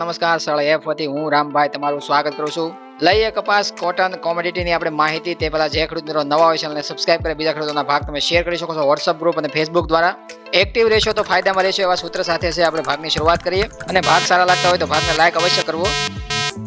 નમસ્કાર સળ એફ વતી હું રામભાઈ તમારું સ્વાગત કરું છું. લઈએ કપાસ કોટન કોમોડિટીની આપણે માહિતી. તે પહેલાં જે ખેડૂત નવા હોય ચેનલને સબસ્ક્રાઇબ કરે બીજા ખેડૂતોના ભાગ તમે શેર કરી શકો છો વોટ્સઅપ ગ્રુપ અને ફેસબુક દ્વારા. એક્ટિવ રહેશો તો ફાયદામાં રહેશો એવા સૂત્ર સાથે છે આપણે ભાગની શરૂઆત કરીએ. અને ભાગ સારા લાગતા હોય તો ભાગને લાઈક અવશ્ય કરવો.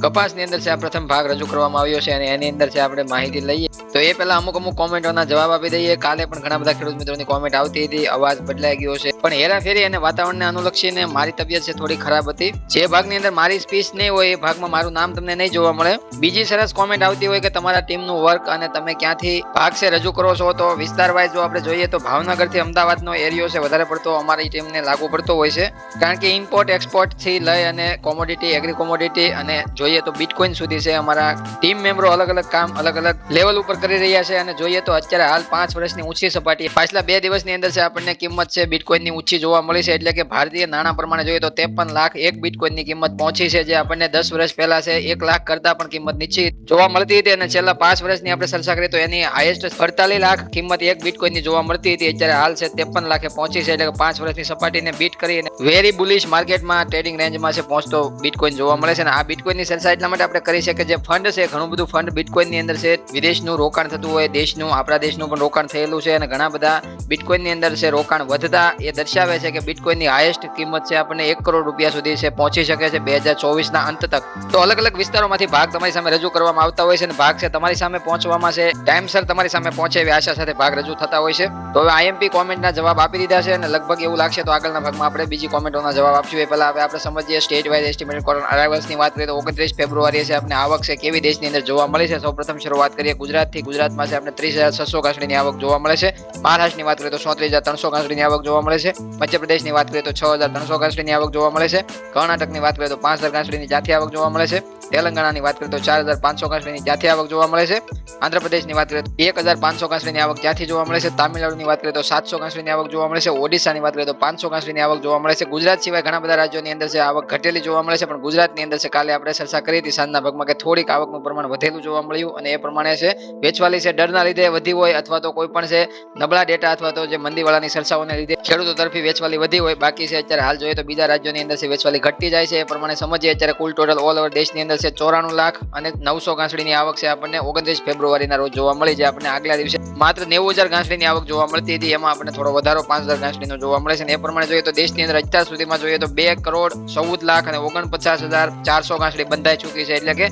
કપાસની અંદર છે આ પ્રથમ ભાગ રજૂ કરવામાં આવ્યો છે અને એની અંદર છે આપણે માહિતી લઈએ. તો એ પહેલા અમુક અમુક કોમેન્ટોના જવાબ આપી દઈએ. કાલે પણ ઘણા બધા ખેડૂત મિત્રોની કોમેન્ટ આવતી હતી. અવાજ બદલાઈ ગયો છે. પણ હેરાફેરી અને વાતાવરણને અનુલક્ષીને મારી તબિયત છે થોડી ખરાબ હતી. જે ભાગની અંદર મારી સ્પીચ નહીં હોય, એ ભાગમાં મારું નામ તમને નહીં જોવા મળે. બીજી સરસ કોમેન્ટ આવતી હોય કે તમારા ટીમનું વર્ક અને તમે ક્યાંથી ભાગ છે રજૂ કરો છો, તો વિસ્તાર વાઇઝ જો આપણે જોઈએ તો ભાવનગરથી અમદાવાદનો એરિયો છે, વધારે પડતો અમારી ટીમને લાગુ પડતો હોય છે. કારણ કે ઇમ્પોર્ટ એક્સપોર્ટથી લઈ અને કોમોડિટી એગ્રી કોમોડિટી અને જોઈએ તો બિટકોઇન સુધી છે અમારા ટીમ મેમ્બરો અલગ અલગ કામ અલગ અલગ લેવલ ઉપર કરી રહ્યા છે અને જોઈએ તો અત્યારે હાલ પાંચ વર્ષની ઊંચી સપાટી પાછલા બે દિવસની અંદર છે આપણને કિંમત છે બિટકોઇનની ઊંચી જોવા મળી છે. એટલે કે ભારતીય નાણાં પ્રમાણે જોઈએ તો ત્રેપન લાખ એક બિટકોઇનની કિંમત પહોંચી છે. જે આપણને દસ વર્ષ પહેલા છે એક લાખ કરતા પણ કિંમત નીચી જોવા મળતી હતી અને છેલ્લા પાંચ વર્ષની આપણે ચર્ચા કરીએ તો એની હાઈએસ્ટ અડતાલીસ લાખ કિંમત એક બિટકોઇનની જોવા મળતી હતી. અત્યારે હાલ છે ત્રેપન લાખે પહોંચી છે. એટલે કે પાંચ વર્ષની સપાટીને બીટ કરી અને વેરી બુલિશ માર્કેટમાં ટ્રેડિંગ રેન્જમાં છે પહોંચતો બિટકોઇન જોવા મળે છે. અને આ બિટકોઇનની ચર્ચા એટલા માટે આપણે કરી છે કે જે ફંડ છે, ઘણું બધું ફંડ બિટકોઇનની અંદર છે. વિદેશનું રોકાણ થતું હોય, દેશનું, આપણા દેશનું પણ રોકાણ થયેલું છે અને ઘણા બધા બિટકોઇનની અંદર છે રોકાણ વધતા. એ દર્શાવે છે કે બિટકોઇનની હાઈએસ્ટ કિંમત છે આપણને એક કરોડ રૂપિયા સુધી છે, પહોંચી શકે છે બે હજાર ચોવીસના અંત તક. તો અલગ અલગ વિસ્તારોમાંથી ભાગ તમારી સામે રજૂ કરવામાં આવતા હોય છે અને ભાગ છે તમારી સામે પહોંચવામાં છે. ટાઈમસર તમારી સામે પહોંચે એવી આશા સાથે ભાગ રજૂ થતા હોય છે. તો હવે આઈએમપી કોમેન્ટના જવાબ આપી દીધા છે અને લગભગ એવું લાગશે તો આગળના ભાગમાં આપણે બીજી કોમેન્ટોના જવાબ આપશું. એ પહેલા હવે આપણે સમજીએ સ્ટેટ વાઇઝ એસ્ટિમેટેડ કોરોના અરાઇવલ્સની વાત કરીએ તો ઓગણત્રીસ ફેબ્રુઆરી છે આપણે આવક છે કેવી દેશની અંદર જોવા મળી છે. સૌપ્રથમ શરૂઆત કરીએ ગુજરાતથી. ગુજરાતમાં છે આપણે ત્રીસ હજાર છસો ઘાસડીની આવક જોવા મળે છે. મહારાષ્ટ્રની વાત કરીએ તો ચોત્રીસ હજાર ત્રણસો ઘાસડીની આવક જોવા મળે છે. મધ્યપ્રદેશની વાત કરીએ તો છ હજાર ત્રણસો ઘાસડીની આવક જોવા મળે છે. કર્ણાટકની વાત કરીએ તો પાંચ હજાર ઘાસડીની જાતિ આવક જોવા મળે છે. તેલંગાણાની વાત કરીએ તો ચાર હજાર પાંચસો કાંસળીની જાથી આવક જોવા મળે છે. આંધ્રપ્રદેશની વાત કરીએ તો એક હજાર પાંચસો કાંસળીની આવક જ્યાંથી જોવા મળે છે. તામિલનાડુની વાત કરીએ તો સાતસો કાંસળીની આવક જોવા મળે છે. ઓડિશાની વાત કરીએ તો પાંચસો કાંસળીની આવક જોવા મળે છે. ગુજરાત સિવાય ઘણા બધા રાજ્યોની અંદર છે આવક ઘટેલી જોવા મળે છે, પણ ગુજરાતની અંદર છે કાલે આપણે ચર્ચા કરી હતી સાંજના ભાગમાં કે થોડીક આવકનું પ્રમાણ વધેલું જોવા મળ્યું અને એ પ્રમાણે છે, વેચવાલી છે, ડરના લીધે વધી હોય અથવા તો કોઈ પણ છે, નબળા ડેટા અથવા તો જે મંદીવાળાની ચર્ચાઓને લીધે ખેડૂતો તરફી વેચવાલી વધી હોય, બાકી છે, અત્યારે હાલ જોઈએ તો બીજા રાજ્યોની અંદર છે વેચવાલી ઘટતી જાય છે, એ પ્રમાણે સમજીએ, અત્યારે કુલ ટોટલ ઓલ ઓવર દેશની અંદર છે ચોરાણું લાખ અને નવસો ઘાસડીની આવક છે આપણને. ઓગણત્રીસ ફેબ્રુઆરીના રોજ જોવા મળી છે આપણને આગલા દિવસે. માત્ર નેવું હજાર ઘાસડીની આવક જોવા મળતી હતી. એમાં આપણને થોડો વધારો પાંચ હજાર ઘાસડીનો જોવા મળે છે અને એ પ્રમાણે જોઈએ તો દેશની અંદર અત્યાર સુધીમાં જોઈએ તો બે કરોડ ચૌદ લાખ અને ઓગણપચાસ હજાર ચારસો ઘાસડી બંધાઈ ચૂકી છે. એટલે કે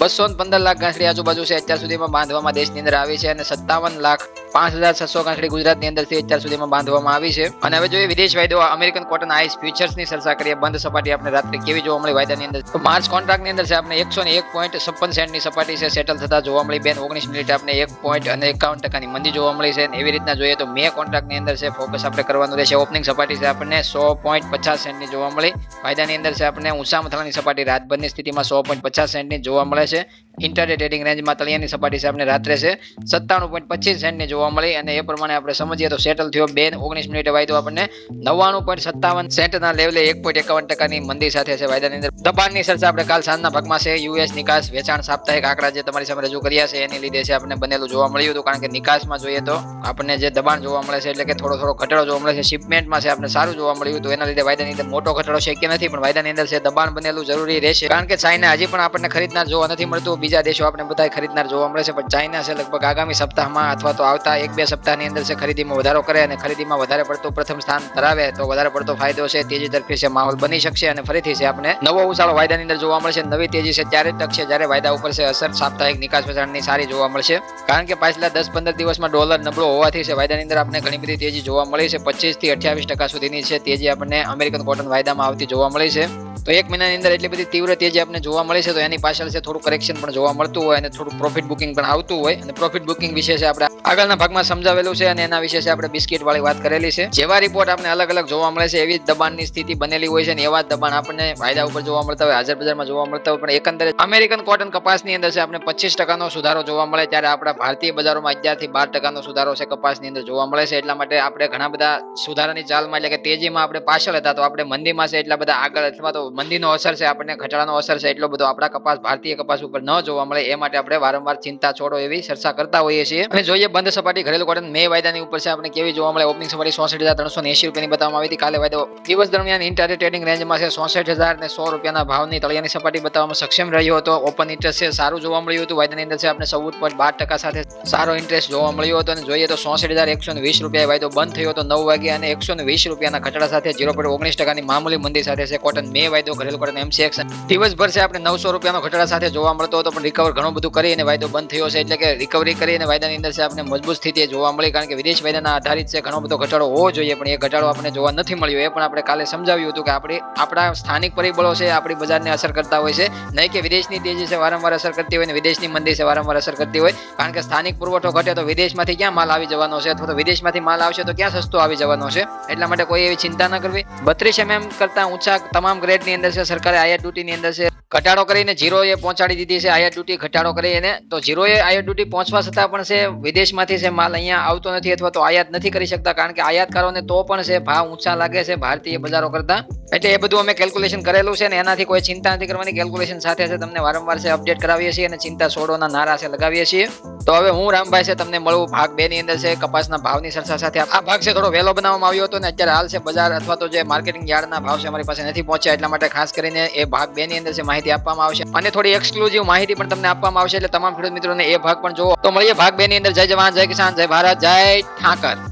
બસો પંદર લાખ ઘાસડી આજુબાજુ છે. અત્યાર સુધીમાં બાંધવામાં દેશની અંદર આવી છે અને સત્તાવન લાખ પાંચ હજાર છસો ઘાસડી ગુજરાતની અંદરથી અત્યાર સુધીમાં બાંધવામાં આવી છે. અને હવે જોઈએ વિદેશ વાયદો. અમેરિકન કોટન આઈસ ફ્યુચર્સની ચર્ચા કરીએ. બંધ સપાટી આપણે રાત્રે કેવી જોવા મળી વાયદાની અંદર? તો માર્ચ કોન્ટ્રાક્ટની અંદર છે આપણે એકસો ને એક પોઈન્ટ છપ્પન સેન્ટની સપાટી છે. સેટલ થતા જોવા મળી. બેન, ઓગણીસ મિનિટ આપણે એક પોઈન્ટ અને એકાવન ટકાની મંદી જોવા મળી છે. એવી રીતના જોઈએ તો મે કોન્ટ્રાક્ટની અંદર છે. ફોકસ આપણે કરવાનું રહેશે. ઓપનિંગ સપાટી છે આપણને સો પોઈન્ટ પચાસ સેન્ટની જોવા મળી. વાયદાની અંદર છે આપણને ઊંચા મથાળાની સપાટી રાતભરની સ્થિતિમાં સો પોઈન્ટ પચાસ સેન્ટની જોવા મળે છે ઇન્ટરડે ટ્રેડિંગ રેન્જમાં તળિયાની સપાટી છે રાત્રે છે. સત્તાણું પોઈન્ટ પચીસ સેન્ટની જોવા મળી અને એ પ્રમાણે આપણે સમજીએ તો સેટલ થયો બે ઓગણીસ મિનિટે વાયદો આપણને નવ્વાણું પોઈન્ટ સત્તાવન સેન્ટના લેવલે એક પોઈન્ટ એકાવન ટકાની મંદી સાથે છે વાયદાની અંદર. દબાણની ચર્ચા આપણે કાલ સાંજના ભાગમાં છે. યુએસ નિકાસ વેચાણ સાપ્તાહિક આંકડા જે તમારી સામે રજૂ કર્યા છે એની લીધે છે આપણે બનેલું જોવા મળ્યું હતું કારણ કે નિકાસમાં જોઈએ તો આપણને જે દબાણ જોવા મળે છે એટલે કે થોડો થોડો ઘટાડો જોવા મળે છે. શિપમેન્ટમાં છે આપણે સારું જોવા મળ્યું હતું. એના લીધે વાયદાની અંદર મોટો ઘટાડો શક્ય નથી, પણ વાયદાની અંદર છે દબાણ બનેલું જરૂરી રહેશે. કારણ કે ચાઇના હજી પણ આપણને ખરીદનાર જોવા નથી મળતું. બીજા દેશો આપણે બધા ખરીદનાર જોવા મળે છે, પણ ચાઇના છે લગભગ આગામી સપ્તાહમાં અથવા તો આવતા એક બે સપ્તાહની અંદર છે ખરીદીમાં વધારો કરે અને ખરીદીમાં વધારે પડતો પ્રથમ સ્થાન ધરાવે તો વધારે પડતો ફાયદો છે, તેજી તરફી છે માહોલ બની શકશે અને ફરીથી છે આપણે નવો ઉછાળો વાયદાની અંદર જોવા મળશે નવી તેજી છે ત્યારે તક છે જ્યારે વાયદા ઉપર છે અસર સાપ્તાહિક નિકાસ વેચાણની સારી જોવા મળશે. કારણ કે પાછલા દસ પંદર દિવસમાં ડોલર નબળો હોવાથી છે વાયદાની અંદર આપણે ઘણી બધી તેજી જોવા મળી છે, પચીસથી અઠ્યાવીસ ટકા સુધીની છે તેજી આપણને અમેરિકન કોટન વાયદામાં આવતી જોવા મળી છે. તો એક મહિનાની અંદર એટલી બધી તીવ્ર તેજી આપણે જોવા મળે છે, તો એની પાછળ છે થોડું કરેક્શન પણ જોવા મળતું હોય અને થોડું પ્રોફિટ બુકિંગ પણ આવતું હોય. અને પ્રોફિટ બુકિંગ વિશે છે આપણે આગળના ભાગમાં સમજાવેલું છે અને એના વિશે આપણે બિસ્કિટ વાળી વાત કરેલી છે. જેવા રિપોર્ટ આપણે અલગ અલગ જોવા મળે છે, એવી જ દબાણની સ્થિતિ બનેલી હોય છે અને એવા દબાણ આપણને ફાયદા ઉપર જોવા મળતા હોય, હાજર બજારમાં જોવા મળતા હોય. પણ એકંદરે અમેરિકન કોટન કપાસની અંદર છે, આપણે પચીસ ટકાનો સુધારો જોવા મળે ત્યારે આપણા ભારતીય બજારોમાં અગિયારથી બાર ટકાનો સુધારો છે કપાસની અંદર જોવા મળે છે. એટલા માટે આપણે ઘણા બધા સુધારાની ચાલમાં એટલે કે તેજીમાં આપણે પાછળ હતા, તો આપણે મંદીમાં છે એટલા બધા આગળ અથવા તો મંદીનો અસર છે, આપણને ઘટાડાનો અસર છે, એટલો બધો આપણા કપાસ, ભારતીય કપાસ ઉપર ન જોવા મળે, એ માટે આપણે વારંવાર ચિંતા છોડો એવી ચર્ચા કરતા હોઈએ છીએ. અને જોઈએ, બંધ સપાટી ઘરેલું કોટન મે વાયદાની ઉપર છે. આપણે કેવી જોવા મળે? ઓપનિંગ સપાટી ચોસઠ હજાર ત્રણસો એસી રૂપિયાની બતાવવામાં આવી હતી. કાલે વાયદો દિવસ દરમિયાન ઇન્ટરડે ટ્રેડિંગ રેન્જમાં છે. ચોસઠ હજાર ને સો રૂપિયાના ભાવની તળિયાની સપાટી બતાવવામાં સક્ષમ રહ્યો હતો. ઓપન ઇન્ટરેસ્ટ છે, સારું જોવા મળ્યું હતું. વાયદાની અંદર છે, આપણે ચૌદ પોઈન્ટ બાર ટકા સાથે સારો ઇન્ટરેસ્ટ જોવા મળ્યો હતો. અને જોઈએ તો ચોસઠ હજાર એકસો વીસ રૂપિયા વાયદો બંધ થયો હતો નવ વાગે અને એકસો વીસ રૂપિયાના ઘટાડા સાથે ઝીરો પોઈન્ટ ઓગણીસ ટકાની મામૂલી મંદી સાથે છે. કોટન મે વાયદો ઘરેલું કોટન એમસીએક્સ દિવસભર છે, આપણે નવસો રૂપિયાનો ઘટાડા સાથે જોવા મળતો હતો. પણ રિકવર ઘણું બધું કરી અને વાયદો બંધ થયો છે. એટલે કે રિકવરી કરી અને વાયદાની અંદર છે આપણે મજબૂત સ્થિતિ જોવા મળી. કારણ કે વિદેશ વાયદાના આધારિત છે, ઘણો બધો ઘટાડો હોવો જોઈએ. પણ એ ઘટાડો આપણને જોવા નથી મળ્યો. એ પણ આપણે કાલે સમજાવ્યું હતું કે આપણે, આપણા સ્થાનિક પરિબળો છે આપણી બજારને અસર કરતા હોય છે. નહીં કે વિદેશની તેજી છે, વારંવાર અસર કરતી હોય ને વિદેશની મંદી છે, વારંવાર અસર કરતી હોય. કારણ કે સ્થાનિક પુરવઠો ઘટે તો વિદેશમાંથી ક્યાં માલ આવી જવાનો છે? અથવા તો વિદેશમાંથી માલ આવશે તો ક્યાં સસ્તો આવી જવાનો છે? એટલા માટે કોઈ એવી ચિંતા ન કરવી. બત્રીસ એમએમ કરતા ઊંચા તમામ ગ્રેડની અંદર છે. સરકારે આયાત ડ્યુટીની અંદર છે. ઘટાડો કરીને જીરોએ પહોંચાડી દીધી છે આયાત ડ્યુટી ઘટાડો કરીને. તો જીરોએ આયાત ડ્યુટી પહોંચવા છતાં પણ છે, વિદેશમાંથી છે, માલ અહીંયા આવતો નથી અથવા તો આયાત નથી કરી શકતા કારણ કે આયાતકારોને તો પણ છે, ભાવ ઊંચા લાગે છે ભારતીય બજારો કરતા. એટલે એ બધું અમે કેલ્ક્યુલેશન કરેલું છે ને એનાથી કોઈ ચિંતા નથી કરવાની. કેલ્ક્યુલેશન સાથે છે તમને વારંવાર છે અપડેટ કરાવીએ છીએ અને ચિંતા છોડોના નારા છે, લગાવીએ છીએ. તો હવે હું રામભાઈ છે, તમને મળું ભાગ બે ની અંદર છે, કપાસના ભાવની ચર્ચા સાથે. આ ભાગ છે, થોડો વહેલો બનાવવામાં આવ્યો હતો ને અત્યારે હાલ છે, બજાર અથવા તો જે માર્કેટિંગ યાર્ડના ભાવ છે, અમારી પાસે નથી પહોંચ્યા એટલા માટે ખાસ કરીને એ ભાગ બે ની અંદર છે માહિતી આપવામાં આવશે. અને થોડી એક્સક્લુઝિવ માહિતી પણ તમને આપવામાં આવશે. એટલે તમામ ખેડૂત મિત્રોને એ ભાગ પણ જોવો. તો મળીએ ભાગ બે ની અંદર. જય જવાન, જય કિસાન, જય ભારત, જય ઠાકર.